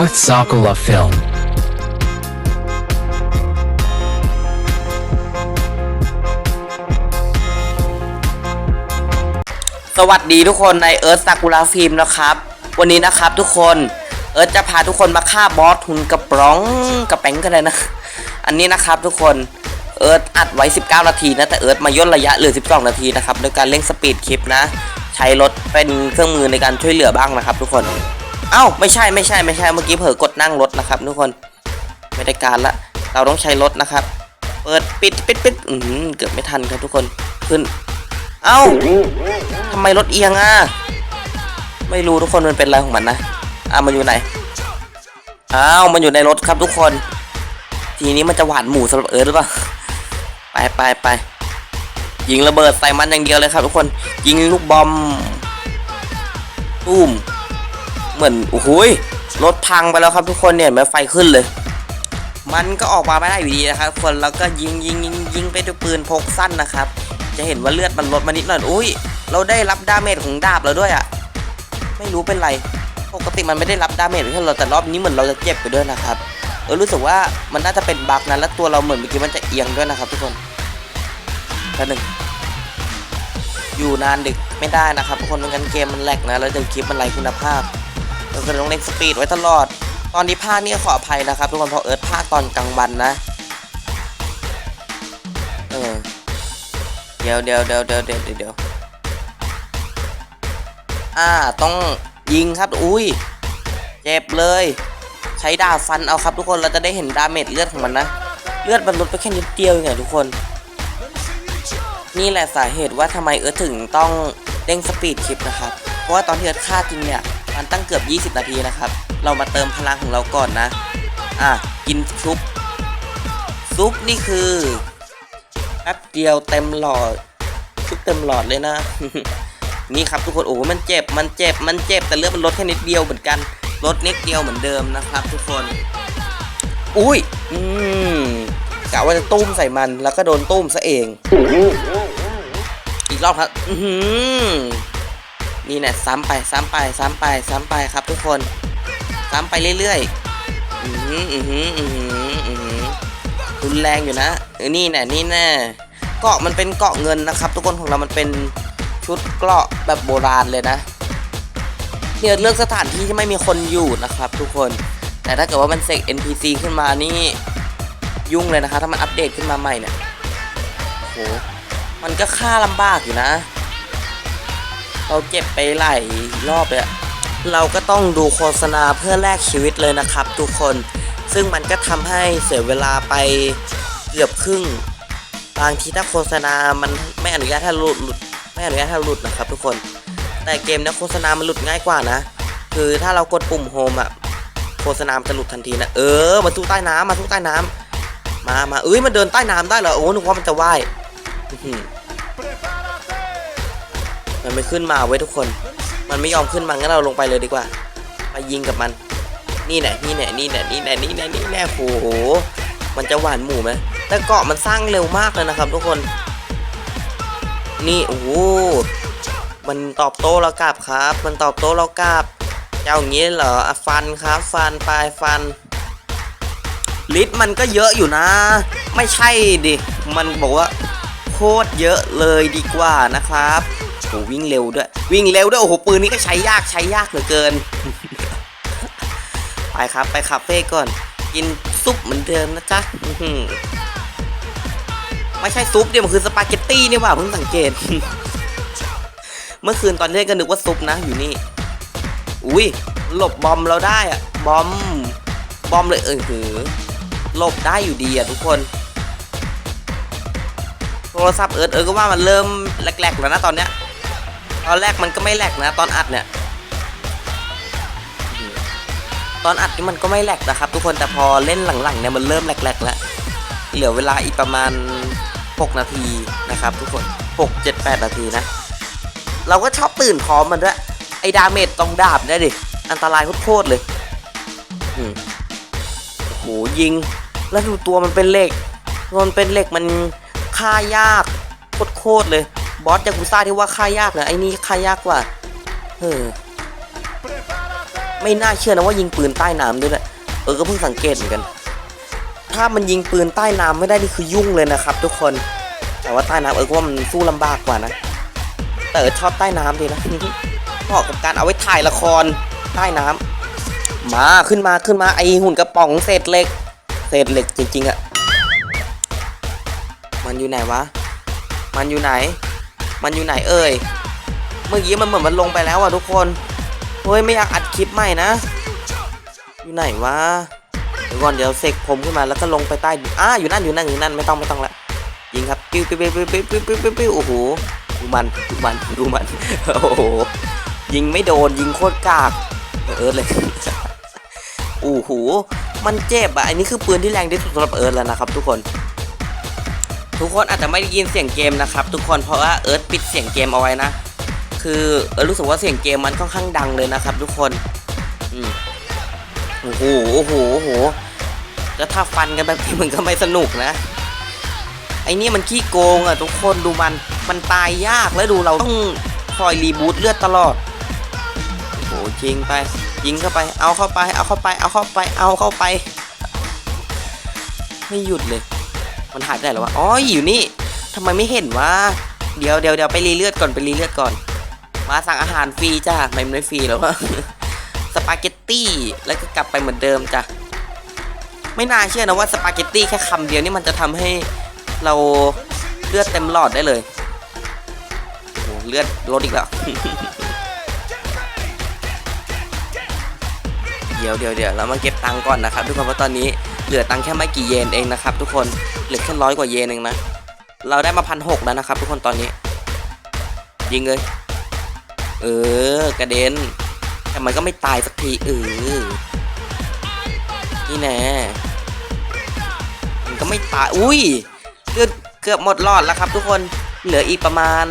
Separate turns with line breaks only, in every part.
Art Sakala Film
สวัสดีทุกคนในเอิร์ธซากุระฟิล์มนะครับ วันนี้นะครับทุกคนเอิร์ธจะพาทุกคนมาฆ่าบอสทุนกระป๋องกระแป้งกันเลยนะ อันนี้นะครับทุกคนเอิร์ธอัดไว้ 19 นาทีนะ แต่เอิร์ธมาย่นระยะเหลือ 12 นาทีนะครับโดยการเร่งสปีดคลิปนะ ใช้รถเป็นเครื่องมือในการช่วยเหลือบ้างนะครับทุกคน เอ้าไม่ใช่ไม่ใช่ไม่ใช่เมื่อกี้เผลอกดนั่งรถนะครับทุกคนไม่ได้การละ เราต้องใช้รถนะครับ เปิดปิดปิดปิดอือหือเกือบไม่ทันครับทุกคนขึ้น เอ้าทำไมรถเอียงอะไม่รู้ทุกคนมันเป็นอะไรของมันนะอะมันอยู่ไหนอ้าวมันอยู่ในรถครับทุกคน ทีนี้มันจะหวานหมูสำหรับเอิร์ธหรือเปล่าไปไปไปยิงระเบิดใส่มันอย่างเดียวเลยครับทุกคนยิงลูกบอมตุ้ม เหมือนโอ้โหยรถพังไปแล้วครับทุกคนเนี่ยเห็นไฟขึ้นเลย มันก็ออกมาไม่ได้อยู่ดีนะครับคนแล้วก็ยิงยิงยิงยิงไปด้วยปืนพกสั้นนะครับ จะเห็นว่าเลือดมันลดมานิดหน่อยอุ้ยเราได้รับดาเมจของดาบแล้วด้วยอะ่ะไม่รู้เป็นไรปกติมันไม่ได้รับดาเมจแค่เราแต่รอบนี้เหมือนเราจะเจ็บไปด้วยนะครับเออรู้สึกว่ามันน่าจะเป็นบั๊กนะแล้วตัวเราเหมือนเมื่อกี้มันจะเอียงด้วยนะครับทุกคนแป๊บหนึงอยู่นานดึกไม่ได้นะครับทุกคนไม่งั้นเกมมันแหลกนะแล้วเดี๋ยวคลิปมันไร้คุณภาพ เราก็ต้องเล่นสปีดไว้ตลอด ตอนนี้ภาคนี้ขออภัยนะครับทุกคนเพราะเอิร์ธภาคตอนกลางวันนะ เออ เดี๋ยวเดี๋ยวเดี๋ยวเดี๋ยวเดี๋ยวเดี๋ยวอ่าต้องยิงครับอุ้ยเจ็บเลย ใช้ดาบฟันเอาครับทุกคนเราจะได้เห็นดาเมจเลือดของมันนะ เลือดมันลดไปแค่นิดเดียวเองไงทุกคน นี่แหละสาเหตุว่าทำไมเอิร์ธถึงต้องเร่งสปีดคลิปนะครับ เพราะว่าตอนที่เอิร์ธฆ่าจริงเนี่ย มันตั้งเกือบ 20 นาทีนะครับ เรามาเติมพลังของเราก่อนนะ อะ กินซุป ซุปนี่คือแป๊บเดียวเต็มหลอดชุดเต็มหลอดเลยนะ นี่ครับทุกคน โอ้โหมันเจ็บ มันเจ็บ มันเจ็บ แต่เลือดมันลดแค่นิดเดียวเหมือนกัน ลดนิดเดียวเหมือนเดิมนะครับ ทุกคน อุ้ย อืมกะว่าจะตุ้มใส่มัน แล้วก็โดนตุ้มซะเอง อีกรอบครับ อือหือ นี่เนี่ยซ้ำไปซ้ำไปซ้ำไปซ้ำไปครับทุกคน ซ้ำไปเรื่อยๆอือหืออือหืออือหืออือหือรุนแรงอยู่นะเออนี่แน่นี่แน่เกาะมันเป็นเกาะเงินนะครับ ทุกคนของเรามันเป็นชุดเกราะแบบโบราณเลยนะเนี่ยเลือกสถานที่ที่ไม่มีคนอยู่นะครับ ทุกคน แต่ถ้าเกิดว่ามันเสก NPC ขึ้นมานี่ ยุ่งเลยนะคะถ้ามันอัปเดตขึ้นมาใหม่เนี่ยโอ้โหมันก็ฆ่าลำบากอยู่นะ เราเจ็บไปหลายรอบเลยอะเราก็ต้องดูโฆษณาเพื่อแลกชีวิตเลยนะครับ ทุกคน ซึ่งมันก็ทำให้เสียเวลาไปเกือบครึ่ง บางทีถ้าโฆษณา มันไม่อนุญาตให้หลุดหลุด ไม่อนุญาตให้หลุดนะครับ ทุกคน แต่เกมนี้โฆษณา มันหลุดง่ายกว่านะ คือถ้าเรากดปุ่มโฮมอะโฆษณา มันจะหลุดทันทีนะ เออ มาสู้ใต้น้ำมาสู้ใต้น้ำมามาเอ้ย มันเดินใต้น้ำได้เหรอ โอ้นึกว่ามันจะว่ายอื้อหือ มันไม่ขึ้นมาเว้ยทุกคน มันไม่ยอมขึ้นมางั้นเราลงไปเลยดีกว่า ไปยิงกับมัน นี่แหละนี่แหละนี่แหละนี่แหละนี่แหละนี่แหละโอ้โห มันจะหวานหมูไหมแต่เกาะมันสร้างเร็วมากเลยนะครับ ทุกคน นี่โอ้โห มันตอบโต้เรากลับครับ มันตอบโต้เรากลับเจ้าอย่างนี้เหรออฟันครับ ฟันปลายฟันลิตรมันก็เยอะอยู่นะ ไม่ใช่ดิ มันบอกว่าโคตรเยอะเลยดีกว่านะครับ โอ้วิ่งเร็วด้วย วิ่งเร็วด้วย โอ้โห ปืนนี้ก็ใช้ยากใช้ยากเหลือเกิน ไปครับ ไปคาเฟ่ก่อน กินซุปเหมือนเดิมนะจ๊ะไม่ใช่ซุปเดี๋ยวมันคือสปาเกตตี้นี่ว่าเพิ่งสังเกต เมื่อคืนตอนเล่นก็นึกว่าซุปนะอยู่นี่ อุ้ยหลบบอมเราได้อะบอม บอมเลยเออหือหลบได้อยู่ดีอะทุกคนโทรศัพท์เอิร์ดเอิร์ดก็ว่ามันเริ่มแหลกๆแล้วนะตอนเนี้ย ตอนแรกมันก็ไม่แหลกนะ ตอนอัดเนี่ย ตอนอัดนี่มันก็ไม่แหลกนะครับ ทุกคนแต่พอเล่นหลังๆเนี่ยมันเริ่มแหลกๆแล้ว เหลือเวลาอีกประมาณ 6 นาทีนะครับ ทุกคน 6 7 8 นาทีนะ เราก็ชอบตื่นพร้อมมันด้วย ไอ้ดาเมจตรงดาบเนี่ยดิ อันตรายโคตรๆเลยโอ้โหยิง แล้วดูตัวมันเป็นเหล็กมันเป็นเหล็กมันฆ่ายากโคตรๆเลย บอสยากุซ่าที่ว่าฆ่ายากเลยไอ้นี่ฆ่ายากกว่าเออไม่น่าเชื่อนะว่ายิงปืนใต้น้ำด้วยแหละเออก็เพิ่งสังเกตเหมือนกัน ถ้ามันยิงปืนใต้น้ำไม่ได้นี่คือยุ่งเลยนะครับ ทุกคน แต่ว่าใต้น้ำเออก็ว่ามันสู้ลำบากกว่านะแต่เออชอบใต้น้ำดีนะเหมาะกับการเอาไว้ถ่ายละครใต้น้ำมาขึ้นมาขึ้นมาไอหุ่นกระป๋องเศษเหล็กเศษเหล็กจริงๆอะมันอยู่ไหนวะ มันอยู่ไหน มันอยู่ไหนเอ่ย เมื่อกี้มันเหมือนมันลงไปแล้วอะทุกคน เฮ้ยไม่อยากอัดคลิปใหม่นะ อยู่ไหนวะ เดี๋ยวก่อนเดี๋ยวเสกผมขึ้นมาแล้วก็ลงไปใต้อ่าอยู่นั่นอยู่นั่นอยู่นั่นไม่ต้องไม่ต้องละ ยิงครับปิ้วปิ้วปิ้วปิ้วปิ้วปิ้วปิ้วปิ้วโอ้โห ดูมันดูมันดูมัน โอ้โห ยิงไม่โดนยิงโคตรกากเอิร์ธเลยโอ้โห มันเจ็บอะ อันนี้คือปืนที่แรงที่สุดสำหรับเอิร์ธแล้วนะครับทุกคน ทุกคนอาจจะไม่ได้ยินเสียงเกมนะครับ ทุกคนเพราะว่าเอิร์ธปิดเสียงเกมเอาไว้นะ คือเอิร์ธรู้สึกว่าเสียงเกมมันค่อนข้างดังเลยนะครับ ทุกคนอืมโอ้โหโอ้โหโอ้โหแล้วถ้าฟันกันแบบนี้มันก็ไม่สนุกนะไอ้นี่มันขี้โกงอะทุกคนดูมันมันตายยากแล้วดูเราต้องคอยรีบูตเลือดตลอดโอ้โหยิงไป ยิงเข้าไปเอาเข้าไป เอาเข้าไป เอาเข้าไป เอาเข้าไป ไม่หยุดเลย มันหายไปไหนแล้ววะ อ๋อ อยู่นี่ทำไมไม่เห็นวะ เดี๋ยวเดี๋ยวเดี๋ยวไปรีเลือดก่อนไปรีเลือดก่อน มาสั่งอาหารฟรีจ้าไม่ไม่ฟรีแล้ววะ สปาเกตตี้ แล้วก็กลับไปเหมือนเดิมจ้ะ ไม่น่าเชื่อนะว่าสปาเกตตี้แค่คำเดียวนี่มันจะทำให้เราเลือดเต็มหลอดได้เลยโอ้โหเลือดลดอีกแล้ว เดี๋ยวเดี๋ยวเดี๋ยวเรามาเก็บตังค์ก่อนนะครับทุกคนเพราะตอนนี้ เหลือตังค์แค่ไม่กี่เยนเองนะครับ ทุกคนเหลือแค่ร้อยกว่าเยนเองนะ เราได้มาพันหกแล้วนะครับ ทุกคนตอนนี้ ยิงเลย เออกระเด็นแต่มันก็ไม่ตายสักทีเออนี่แน่มันก็ไม่ตาย อุ้ยเลือดเกือบหมดหลอดแล้วครับ ทุกคนเหลืออีกประมาณ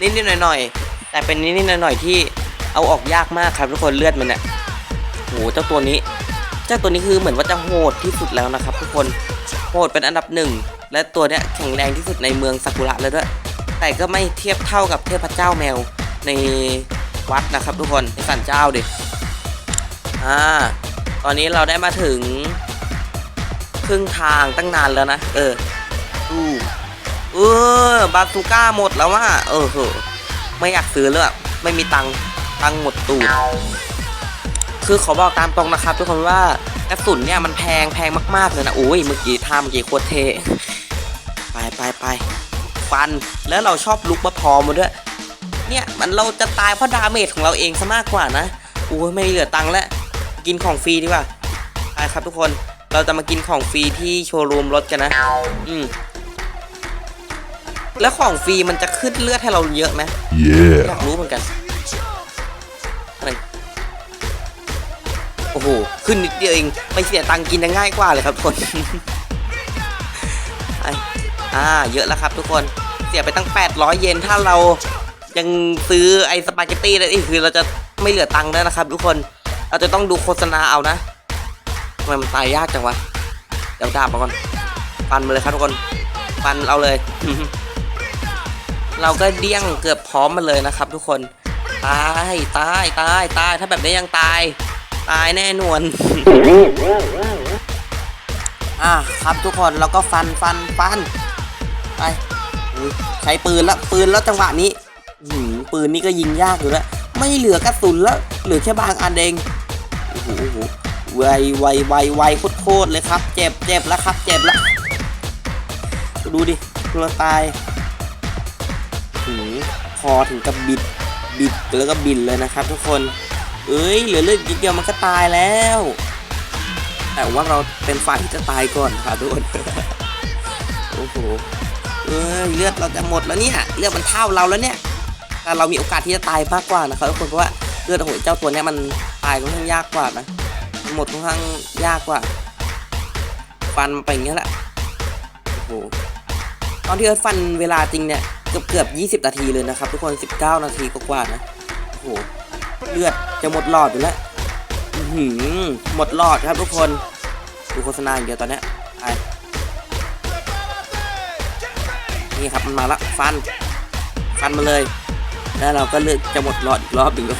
นิดๆหน่อยๆแต่เป็นนิดๆหน่อยๆที่เอาออกยากมากครับทุกคนเลือดมันเนี่ยโหเจ้าตัวนี้ เจ้าตัวนี้คือเหมือนว่าจะโหดที่สุดแล้วนะครับ ทุกคนโหดเป็นอันดับหนึ่งและตัวเนี้ยแข็งแรงที่สุดในเมืองซากุระเลยด้วย แต่ก็ไม่เทียบเท่ากับเทพเจ้าแมวในวัดนะครับ ทุกคนในสันเจ้าดิอ่าตอนนี้เราได้มาถึง ครึ่งทางตั้งนานแล้วนะ เอออู้เออบาซูก้าหมดแล้วว่า เออเหอไม่อยากซื้อเลยอะไม่มีตังตังหมดตูด คือขอบอกตามตรงนะครับ ทุกคนว่ากระสุนเนี่ยมันแพงแพงมากๆเลยนะโอ้ยเมื่อกี้ท่าเมื่อกี้โคตรเท่ไปไปไปฟันแล้วเราชอบลุกมาพร้อมมาด้วยเนี่ยมันเราจะตายเพราะดาเมจของเราเองซะมากกว่านะโอ้ยไม่เหลือตังค์แล้วกินของฟรีดีกว่าไปครับทุกคนเราจะมากินของฟรีที่โชว์รูมรถกันนะ อืมแล้วของฟรีมันจะขึ้นเลือดให้เราเยอะไหม
Yeah.
อยากรู้เหมือนกัน อ้โห ขึ้นนิดเดียวเอง ไปเสียตังกินง่ายกว่าเลยครับทุกคนไออ่า เยอะแล้วครับทุกคน เสียไปตั้ง 800 เยน ถ้าเรายังซื้อไอสปาเกตตี้ได้อีกคือเราจะไม่เหลือตังค์แล้วนะครับ ทุกคน เราจะต้องดูโฆษณาเอานะทำไมมันตายยากจังวะ เดี๋ยวดาบมาก่อน ฟันมาเลยครับทุกคน ฟันเอาเลย เราก็เดี้ยงเกือบพร้อมมาเลยนะครับ ทุกคน ตาย ตาย ตาย ตาย ถ้าแบบนี้ยังตาย ตายแน่นอนอะครับทุกคนเราก็ฟันฟันฟันไปใช้ปืนล้วปืนแล้วจังหวะนี้หืมปืนนี่ก็ยิงยากอยู่แล้วไม่เหลือกระสุนแล้วเหลือแค่บางอันเองโอ้โหไวไวไวไวโคตรเลยครับ เจ็บเจ็บแล้วครับ เจ็บแล้วดูดิตัวตายหืมคอถึงกับบิดบิดแล้วก็บินเลยนะครับทุกคน เอ้ยเหลือเลือดนิดเดียวมันก็ตายแล้ว แต่ว่าเราเป็นฝ่ายที่จะตายก่อนครับทุกคนโอ้โหเอ้ยเลือดเราจะหมดแล้วเนี่ยเลือดมันเท่าเราแล้วเนี่ยแต่เรามีโอกาสที่จะตายมากกว่านะครับทุกคนเพราะว่าเลือดของเจ้าตัวเนี้ยมันตายค่อนข้างยากกว่านะหมดค่อนข้างยากกว่าฟันไปอย่างเงี้ยแหละโอ้โหตอนที่เอิร์ธฟันเวลาจริงเนี่ยเกือบเกือบ20 นาทีเลยนะครับ ทุกคน 19 นาทีกว่าๆนะโอ้โห เลือดจะหมดหลอดอยู่แล้วหือหมดหลอดครับทุกคนดูโฆษณาอย่างเดียวตอนนี้ยไปนี่ครับมันมาละฟัน ฟันมาเลย แล้วเราก็เลือกจะหมดหลอดอีกรอบหนึ่งอ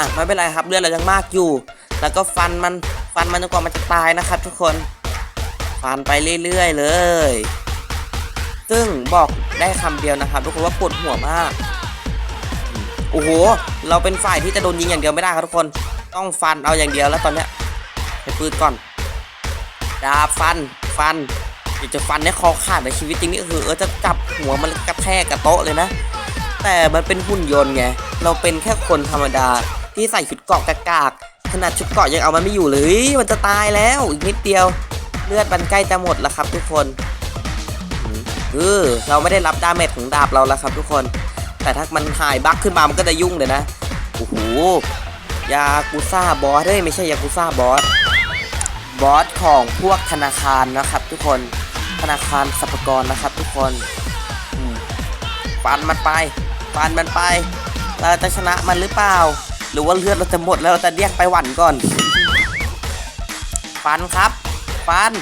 ะไม่เป็นไรครับเลือดเรายังมากอยู่ แล้วก็ฟันมันฟันมันจนกว่ามันจะตายนะครับ ทุกคนฟันไปเรื่อยๆเลย ซึ่งบอกได้คำเดียวนะครับ ทุกคนว่าปวดหัวมาก โอ้โห เราเป็นฝ่ายที่จะโดนยิงอย่างเดียวไม่ได้ครับทุกคน ต้องฟันเอาอย่างเดียวแล้วตอนเนี้ยไปปืนก่อน ดาบฟัน ฟันอยากจะฟันให้คอขาดในชีวิตจริงนี่คือเออจะจับหัวมันกระแทกกับโต๊ะเลยนะ แต่มันเป็นหุ่นยนต์ไง เราเป็นแค่คนธรรมดาที่ใส่ชุดเกราะกากๆขนาดชุดเกราะยังเอามันไม่อยู่เลย มันจะตายแล้วอีกนิดเดียวเลือดมันใกล้จะหมดแล้วครับทุกคนเออเราไม่ได้รับดาเมจของดาบเราแล้วครับทุกคน แต่ถ้ามันหายบั๊กขึ้นมามันก็จะยุ่งเลยนะโอ้โหยากุซ่าบอสเฮ้ยไม่ใช่ยากุซ่าบอสบอสของพวกธนาคารนะครับ ทุกคนธนาคารสรรพากรนะครับ ทุกคนฟันมันไปฟันมันไปเราจะชนะมันหรือเปล่า หรือว่าเลือดเราจะหมดแล้วเราจะเรียกไปหวันก่อนฟันครับฟัน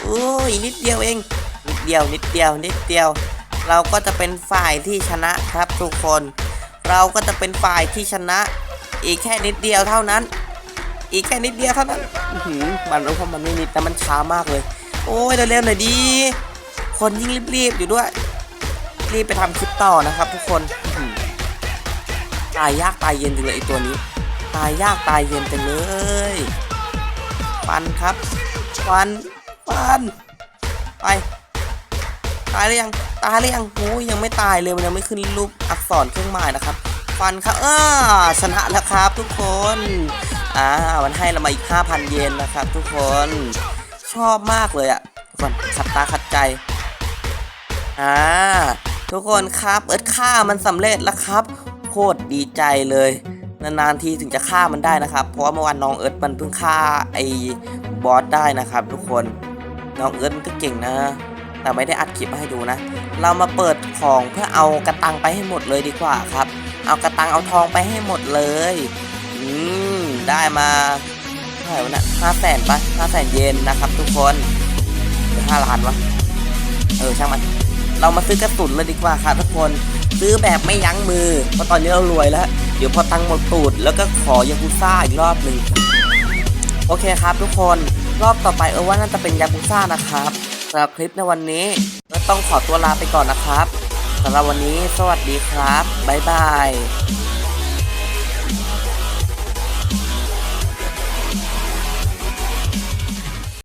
โอ้ยนิดเดียวเอง นิดเดียวนิดเดียวนิดเดียว เราก็จะเป็นฝ่ายที่ชนะครับทุกคน เราก็จะเป็นฝ่ายที่ชนะ อีกแค่นิดเดียวเท่านั้น อีกแค่นิดเดียวเท่านั้นมันรู้ว่ามันไม่นิดแต่มันช้ามากเลย โอ้ยเร็วๆหน่อยดีคนยิ่งรีบๆอยู่ด้วย รีบไปทำคลิปต่อนะครับ ทุกคนตายยากตายเย็นจังเลยไอตัวนี้ ตายยากตายเย็นจังเลยฟันครับฟันฟันไปตายหรือยัง ตายหรือยังโอ้ยยังไม่ตายเลยมันยังไม่ขึ้นรูปอักษรเครื่องหมายนะครับ ฟันครับอ้าชนะแล้วครับทุกคนอ่ามันให้เรามาอีก 5,000 เยนนะครับ ทุกคนชอบมากเลยอะทุกคนขัดตาขัดใจอ่าทุกคนครับเอิร์ธฆ่ามันสำเร็จแล้วครับโคตรดีใจเลยนานๆทีถึงจะฆ่ามันได้นะครับ เพราะว่าเมื่อวานน้องเอิร์ธมันเพิ่งฆ่าไอ้บอสได้นะครับ ทุกคนน้องเอิร์ธมันก็เก่งนะ แต่ไม่ได้อัดคลิปมาให้ดูนะ เรามาเปิดของเพื่อเอากระตังไปให้หมดเลยดีกว่าครับ เอากระตังเอาทองไปให้หมดเลย อืม ได้มาเท่าไหร่วะนะห้าแสนปะห้าแสนเยนนะครับทุกคนหรือห้าล้านวะ เออช่างมัน เรามาซื้อกระสุนเลยดีกว่าครับทุกคน ซื้อแบบไม่ยั้งมือ เพราะตอนนี้เรารวยแล้ว เดี๋ยวพอตังหมดตูดแล้วก็ขอยากุซ่าอีกรอบหนึ่งโอเคครับทุกคน รอบต่อไปเออว่าน่าจะเป็นยากุซ่านะครับ สำหรับคลิปในวันนี้ก็ต้องขอตัวลาไปก่อนนะครับสำหรับวันนี้สวัสดีครับ บ๊ายบาย